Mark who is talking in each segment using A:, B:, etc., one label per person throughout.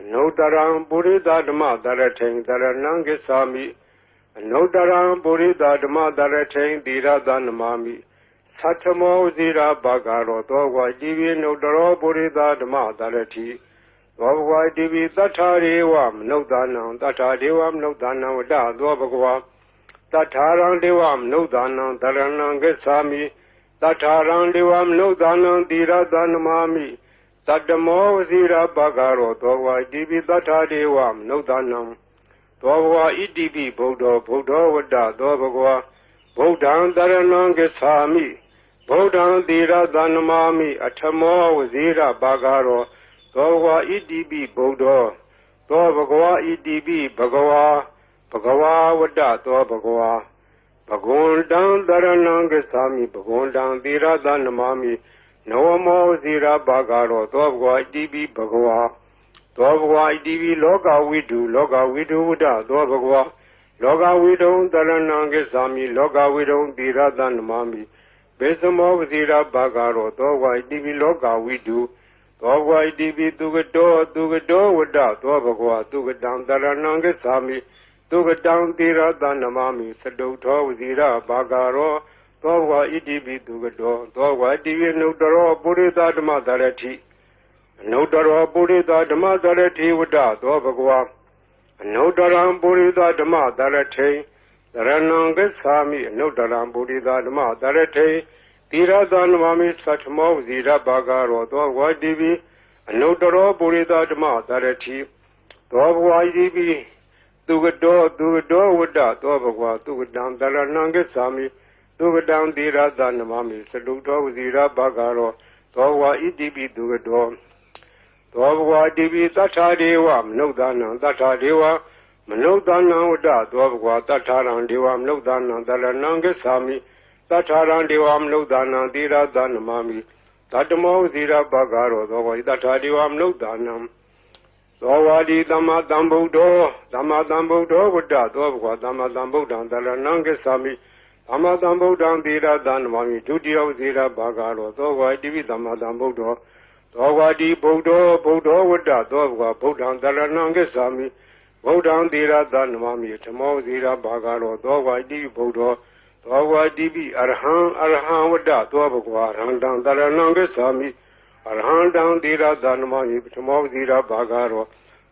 A: အနုတ္တရံပုရိသဓမ္မတရထိန်တရဏံကိစ္ဆာမိအနုတ္တရံပုရိသဓမ္မတရထိန်သီရသနမမိသတ္ထမောဇိရာဘဂရောသောဝါကြည်ပြီးနုတ္တရောပုရိသဓမ္မတရထိသောဘဂဝါတိပိသတ္ထာရေဝမနုဿာနံသတ္ထာဒေဝမနုဿာနံဝတ္တသောဘဂဝါသတ္ထာရံဒေဝမနုဿာနံတရဏံကိစ္ဆာမိသတ္ထာရံဒေဝမနုဿာနံသီရသနမမိ တတမောဝစီရပကရောသောဝါဣတိပိတထာဒေဝမနုဿာနံသောဘဝဣတိပိဗုဒ္ဓောဗုဒ္ဓောဝတ္တသောဘဂဝါဗုဒ္ဓံတရဏံကိသာမိဗုဒ္ဓံသီရသနမမိအထမောဝစီရပကရောသောဘဂဝါဣတိပိဗုဒ္ဓောသောဘဂဝါဣတိပိဘဂဝါဘဂဝါဝတ္တသောဘဂဝါဘဂဝန္တံတရဏံကိသာမိဘဂဝန္တံသီရသနမမိ နဝမောဇိရာဘာဂရောသောဘဂဝါဣတိပိဘဂဝါသောဘဂဝါဣတိပိလောကဝိတုလောကဝိတုဝဒသောဘဂဝါလောကဝိတုံတရဏံကိသာမိလောကဝိတုံတိရသနမမိဘေသမောဇိရာဘာဂရောသောဘဂဝါဣတိပိလောကဝိတုသောဘဂဝါဣတိပိသူကတောသူကတောဝဒသောဘဂဝါသူကတံတရဏံကိသာမိသူကတံတိရသနမမိသတုထောဝဇိရာဘာဂရော သောဘဝဣတိပိသူကတော်သောဘဝတိဝိနုတ္တရောပုရိသဓမ္မသရတိအနုတ္တရောပုရိသဓမ္မသရတိဝတ္တသောဘဂဝါအနုတ္တရံပုရိသဓမ္မသရထိသရဏံဂစ္ဆာမိအနုတ္တရံပုရိသဓမ္မသရထိသီရသနမမိသတ္ထမောဇီရဘာဂရောသောဘဝတိပိအနုတ္တရောပုရိသဓမ္မသရတိသောဘဝဣတိပိသူကတော်သူကတော်ဝတ္တသောဘဂဝါသူကတံတရဏံဂစ္ဆာမိ သူကတံသီရသနမမိစလုတော်ဝဇီရဘဂရောသောဝါဣတိပိသူကတော်သောဘဝတိပိသတ္ထာဒေဝမနုဿာနံသတ္ထာဒေဝမနုဿာနံဝတ္တသောဘဂဝါသတ္ထာရံဒေဝမနုဿာနံတရဏံကိသာမိသတ္ထာရံဒေဝမနုဿာနံသီရသနမမိတတမောဇီရဘဂရောသောဝါသတ္ထာဒေဝမနုဿာနံသောဝါဒီသမ္မာသမ္ဗုဒ္ဓောသမ္မာသမ္ဗုဒ္ဓောဝတ္တသောဘဂဝါသမ္မာသမ္ဗုဒ္ဓံတရဏံကိသာမိ သမ္မာသမ္ဗုဒ္ဓံသီရသနမမိဒုတိယဇီရဘာဂရောသောဝါတိပိသမ္မာသမ္ဗုဒ္ဓောသောဝါတိဗုဒ္ဓောဗုဒ္ဓောဝတ္တသောဘဂဝါဗုဒ္ဓံတရဏံကိသာမိဗုဒ္ဓံသီရသနမမိဓမ္မောဇီရဘာဂရောသောဝါတိဗုဒ္ဓောသောဝါတိပိအရဟံအရဟံဝတ္တသောဘဂဝါရဟံတံတရဏံကိသာမိအရဟံတံသီရသနမမိဓမ္မောဇီရဘာဂရော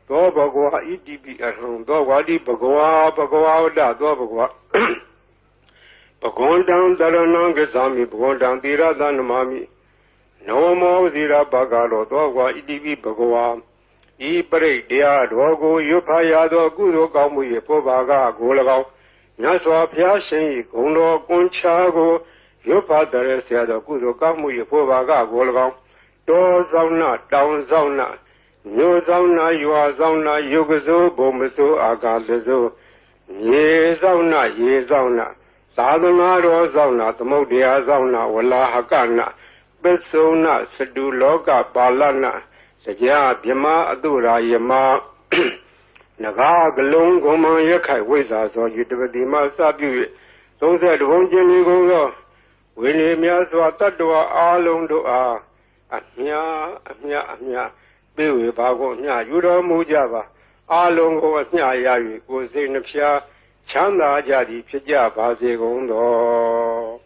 A: သောဘဂဝါဣတိပိအရဟံသောဝါတိဘဂဝါဘဂဝါဝတ္တသောဘဂဝါ ပဂဝန္တံတရဏံကစ္ဆာမိပဂဝန္တံသီရသနမမိနောမောဇီရဘဂရောသောဘဂဝါဣတိပိဘဂဝါဤပရိတ်တရားတော်ကိုရွတ်ဖာရသောကုသိုလ်ကောင်းမှု၏ပေါ်ပါကကို၎င်းမြတ်စွာဘုရားရှင်၏ဂုဏ်တော်ကွန်ချာကိုရွတ်ဖာတရဆရာတော်ကုသိုလ်ကောင်းမှု၏ပေါ်ပါကကို၎င်းတောဆောင်နာတောင်ဆောင်နာမြို့ဆောင်နာရွာဆောင်နာယုတ်ကစိုးဘုံမစိုးအာကာလစိုးရေဆောင်နာရေဆောင်နာ သာသနာတော်ဆောင်နာသမုဒ္ဒရာဆောင်နာဝလာဟကနာပစ္စုံနာစတုလောကပါလနာစကြာမြမအတုရာယမနဂါကလုံးကုံမရက်ခိုက်ဝိဇ္ဇာသောယတပတိမစပြု၍သုံးဆက်တဘုံကျင်ဒီကုံသောဝိနည်းများစွာတတ္တဝါအားလုံးတို့အားအမြအမြအမြပြေဝေပါကုန်အမြယူတော်မူကြပါအားလုံးကိုအမြရ၍ကိုယ်စိတ်နှဖျား ချမ်းသာကြသည်ဖြစ်ကြပါစေကုန်သော